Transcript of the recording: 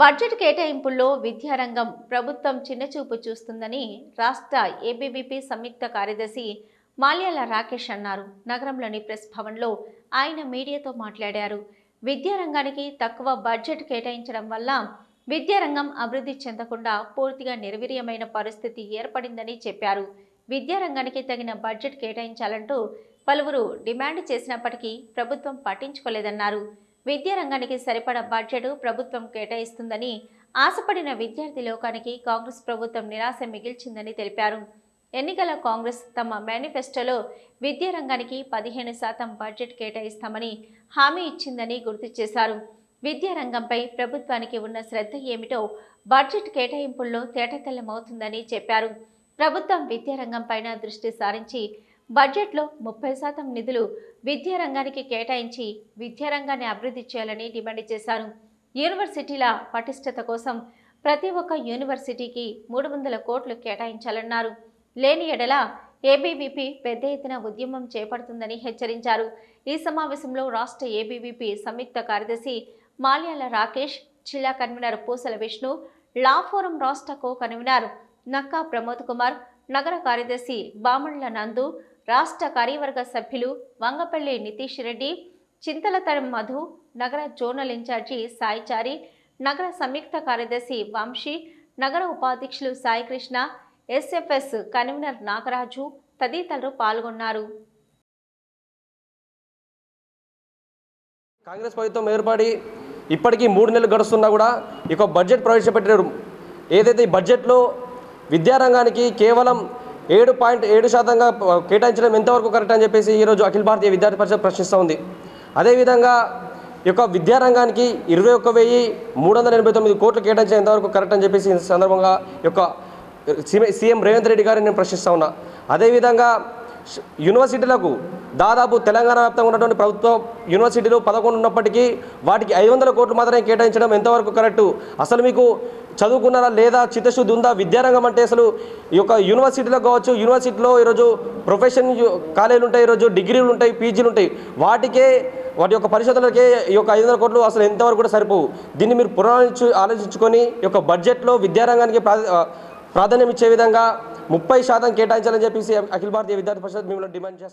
Budget కేటాయింపుల్లో విద్యారంగం ప్రభుత్వం చిన్నచూపు చూస్తుందని రాష్ట్ర ఏబీవీపీ సంయుక్త కార్యదర్శి మాల్యాల రాకేష్ అన్నారు. నగరంలోని ప్రెస్ భవన్లో ఆయన మీడియాతో మాట్లాడారు. విద్యారంగానికి తక్కువ బడ్జెట్ కేటాయించడం వల్ల విద్యారంగం అభివృద్ధి చెందకుండా పూర్తిగా నిర్వీర్యమైన పరిస్థితి ఏర్పడిందని చెప్పారు. విద్యారంగానికి తగిన బడ్జెట్ కేటాయించాలంటూ పలువురు డిమాండ్ చేసినప్పటికీ ప్రభుత్వం పట్టించుకోలేదన్నారు. విద్యారంగానికి సరిపడా బడ్జెట్ ప్రభుత్వం కేటాయిస్తుందని ఆశపడిన విద్యార్థి లోకానికి కాంగ్రెస్ ప్రభుత్వం నిరాశ మిగిల్చిందని తెలిపారు. ఎన్నికల కాంగ్రెస్ తమ మేనిఫెస్టోలో విద్యారంగానికి పదిహేను శాతం బడ్జెట్ కేటాయిస్తామని హామీ ఇచ్చిందని గుర్తు చేశారు. విద్యారంగంపై ప్రభుత్వానికి ఉన్న శ్రద్ధ ఏమిటో బడ్జెట్ కేటాయింపుల్లో తేటతెల్లమవుతుందని చెప్పారు. ప్రభుత్వం విద్యారంగంపైన దృష్టి సారించి బడ్జెట్లో ముప్పై శాతం నిధులు విద్యారంగానికి కేటాయించి విద్యారంగాన్ని అభివృద్ధి చేయాలని డిమాండ్ చేశారు. యూనివర్సిటీల పటిష్టత కోసం ప్రతి ఒక్క యూనివర్సిటీకి మూడు వందల కోట్లు కేటాయించాలన్నారు. లేని ఎడల ఏబీవీపీ పెద్ద ఎత్తున ఉద్యమం చేపడుతుందని హెచ్చరించారు. ఈ సమావేశంలో రాష్ట్ర ఏబీవీపీ సంయుక్త కార్యదర్శి మాల్యాల రాకేష్ జిల్లా కన్వీనర్ పూసల విష్ణు లా ఫోరం రాష్ట్ర కో కన్వీనర్ నక్కా ప్రమోద్ కుమార్ నగర కార్యదర్శి బామణుల నందు రాష్ట్ర కార్యవర్గ సభ్యులు వంగపల్లి నితీష్ రెడ్డి చింతలతరం మధు నగర జోనల్ ఇన్ఛార్జి సాయిచారి నగర సంయుక్త కార్యదర్శి వంశీ నగర ఉపాధ్యక్షులు సాయికృష్ణ ఎస్ఎఫ్ఎస్ కన్వీనర్ నాగరాజు తదితరులు పాల్గొన్నారు. కాంగ్రెస్ ప్రభుత్వం ఏర్పడి ఇప్పటికీ మూడు నెలలు గడుస్తున్నా కూడా ఇక బడ్జెట్ ప్రవేశపెట్టారు ఏదైతే ఈ బడ్జెట్లో విద్యారంగానికి కేవలం ఏడు పాయింట్ ఏడు శాతంగా కేటాయించడం ఎంతవరకు కరెక్ట్ అని చెప్పేసి ఈరోజు అఖిల భారతీయ విద్యార్థి పరిషత్ ప్రశ్నిస్తూ ఉంది. అదేవిధంగా ఈ యొక్క విద్యారంగానికి ఇరవై ఒక్క వెయ్యి మూడు వందల ఎనభై తొమ్మిది కోట్లు కేటాయించడం ఎంతవరకు కరెక్ట్ అని చెప్పేసి సందర్భంగా ఈ యొక్క సీఎం సీఎం రేవంత్ రెడ్డి గారిని నేను ప్రశ్నిస్తూ ఉన్నా. అదేవిధంగా యూనివర్సిటీలకు దాదాపు తెలంగాణ వ్యాప్తంగా ఉన్నటువంటి ప్రభుత్వ యూనివర్సిటీలు పదకొండు ఉన్నప్పటికీ వాటికి ఐదు వందల కోట్లు మాత్రమే కేటాయించడం ఎంతవరకు కరెక్టు? అసలు మీకు చదువుకున్నారా లేదా చిత్తశుద్ధి ఉందా? విద్యారంగం అంటే అసలు ఈ యొక్క యూనివర్సిటీలో కావచ్చు యూనివర్సిటీలో ఈరోజు ప్రొఫెషన్ కాలేజీలు ఉంటాయి ఈరోజు డిగ్రీలు ఉంటాయి పీజీలు ఉంటాయి. వాటికే వాటి యొక్క పరిశోధనలకే ఈ యొక్క ఐదు వందల కోట్లు అసలు ఎంతవరకు కూడా సరిపోవు. దీన్ని మీరు పునరాలోచించు ఆలోచించుకొని ఈ యొక్క బడ్జెట్లో విద్యారంగానికి ప్రాధాన్యం ఇచ్చే విధంగా ముప్పై శాతం కేటాయించాలని చెప్పేసి అఖిల భారతీయ విద్యార్థి పరిషత్ మిమ్మల్ని డిమాండ్ చేస్తాం